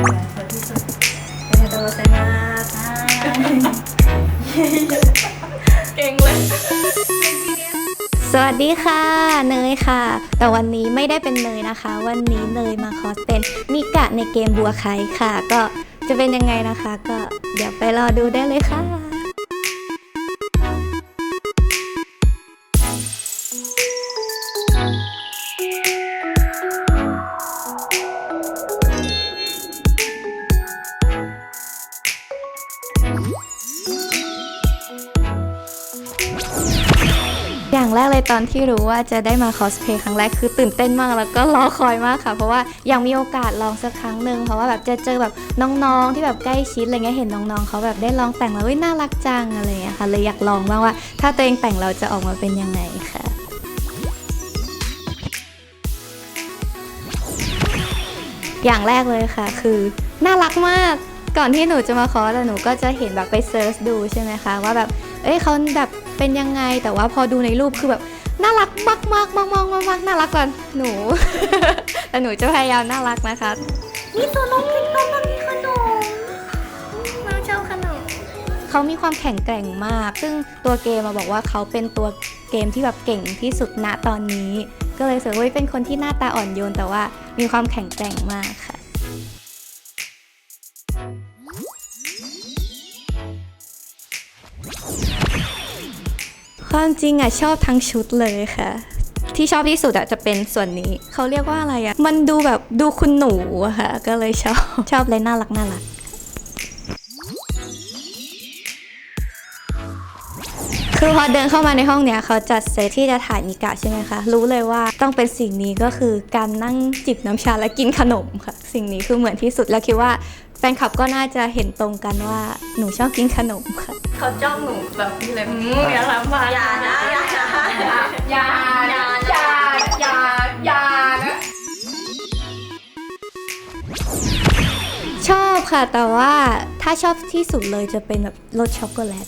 สありがとうございます。สวัสดีค่ะ เนยค่ะ แต่วันนี้ไม่ได้เป็นเนยนะคะ วันนี้เนยมาคอสเป็นมิกะในเกมบัวไคค่ะ ก็จะเป็นยังไงนะคะ ก็เดี๋ยวไปรอดูได้เลยค่ะ อย่างแรกเลยตอนที่รู้ว่าจะได้มาคอสเพย์ครั้งแรกคือตื่นเต้นมากแล้วก็รอคอยมากค่ะ เพราะว่าอยากมีโอกาสลองสักครั้งหนึ่งเพราะว่าแบบจะเจอแบบน้องๆ ที่แบบใกล้ชิดอะไรเงี้ยเห็นน้องๆเขาแบบได้ลองแต่งแล้วเฮ้ยน่ารักจังอะไรเงี้ยค่ะเลยอยากลองบ้างว่า ถ้าตัวเองแต่งเราจะออกมาเป็นยังไงค่ะอย่างแรกเลยค่ะ คือน่ารักมากก่อนที่หนูจะมาคอร์สหนูก็จะเห็นแบบไปเซิร์ชดูใช่ไหมคะว่าแบบ เอ้ยเขาแบบเป็นยังไง แต่ว่าพอดูในรูปคือแบบน่ารักมากมากมากมากมากมากน่ารักกว่าหนู แต่หนูจะพยายามน่ารักนะคะนี่ตัวน้องเป็นน้องมันมีขนมน้องชอบขนมเขามีความแข็งแกร่งมาก ซึ่งตัวเกมมาบอกว่าเขาเป็นตัวเกมที่แบบเก่งที่สุดณตอนนี้ ก็เลยรู้สึกว่าเฮ้ยเป็นคนที่หน้าตาอ่อนโยนแต่ว่ามีความแข็งแกร่งมากค่ะ ความจริงอะชอบทั้งชุดเลยค่ะ ที่ชอบที่สุดอะจะเป็นส่วนนี้เขาเรียกว่าอะไรอะมันดูแบบดูคุณหนูอะค่ะ ก็เลยชอบชอบเลยน่ารักน่ารักคือพอเดินเข้ามาในห้องเนี้ยเขาจัดเซตที่จะถ่ายมิกะใช่ไหมคะ รู้เลยว่าต้องเป็นสิ่งนี้ก็คือการนั่งจิบน้ำชาและกินขนมค่ะ สิ่งนี้คือเหมือนที่สุดแล้วคิดว่าแฟนคลับก็น่าจะเห็นตรงกันว่าหนูชอบกินขนมค่ะ เขาจ้องหนูแบบนี้เลยอืมอย่าทำมาอย่านะอย่าอย่าอย่าอย่าอย่าอย่านะชอบค่ะแต่ว่าถ้าชอบที่สุดเลยจะเป็นแบบรสช็อกโกแลต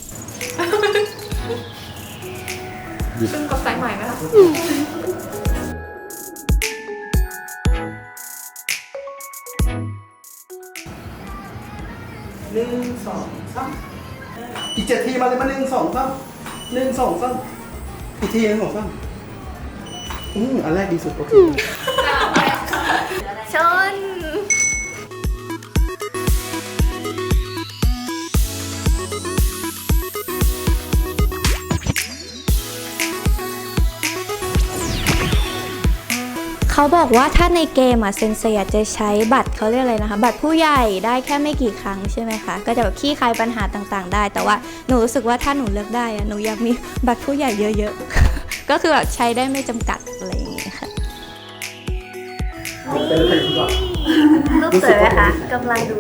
ซึ่งกดสายใหม่ไหมคะหนึ่งสองสาม อีกเจ็ดทีมาเลยมาหนึ่งสองสามหนึ่งสองสามอีกทีหนึ่งสองสามอืมอันแรกดีสุดโอเคชน เขาบอกว่าถ้าในเกมอะเซนเซียจะใช้บัตรเขาเรียกอะไรนะคะ บัตรผู้ใหญ่ได้แค่ไม่กี่ครั้งใช่ไหมคะ ก็จะแบบขี้คายปัญหาต่างๆ ได้ แต่ว่าหนูรู้สึกว่าถ้าหนูเลือกได้อะหนูอยากมีบัตรผู้ใหญ่เยอะๆ ก็คือแบบใช้ได้ไม่จำกัดอะไรอย่างเงี้ยค่ะเป็นใครคุณก่อนรูปสวยไหมคะกำลังดู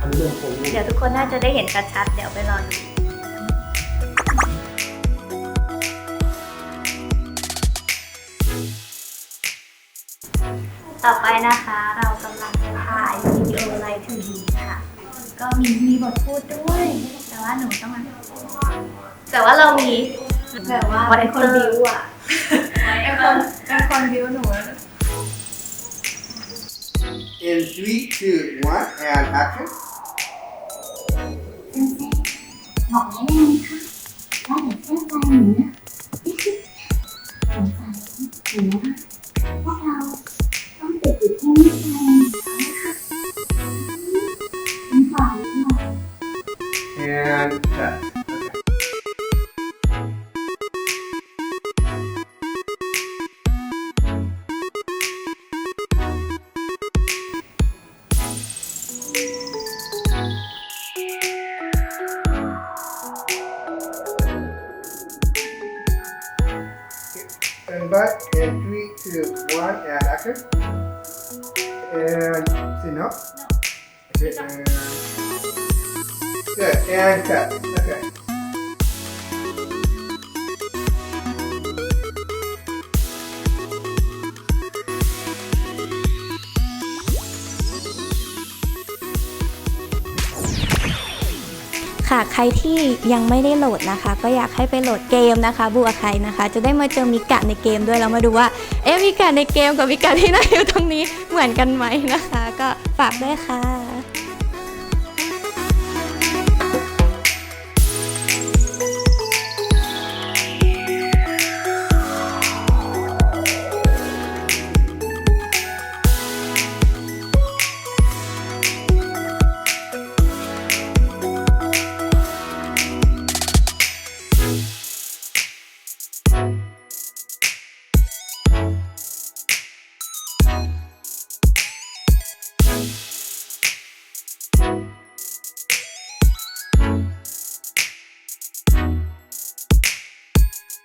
อันนี้เรื่องผมเดี๋ยวทุกคนน่าจะได้เห็นชัดๆเดี๋ยวไปรอดู ต่อไปนะคะเรากำลังจะถ่ายวิดีโอไลฟ์ทีวีค่ะ ก็มีมีบทพูดด้วย แต่ว่าหนูต้องแต่ว่าเรามีแบบว่าเป็นคนบิวอะเป็นคนเป็นคนบิวหนู In three two one and action บอกได้เลยนะ And back in three, two, one, and action. And say no. Okay, and good. And cut. ค่ะ ใครที่ยังไม่ได้โหลดนะคะ ก็อยากให้ไปโหลดเกมนะคะบัวไคนะคะ จะได้มาเจอมิกะในเกมด้วยแล้วมาดูว่า เอ๊ะมิกะในเกมกับมิกะที่นั่งอยู่ตรงนี้เหมือนกันไหมนะคะ ก็ฝากด้วยค่ะ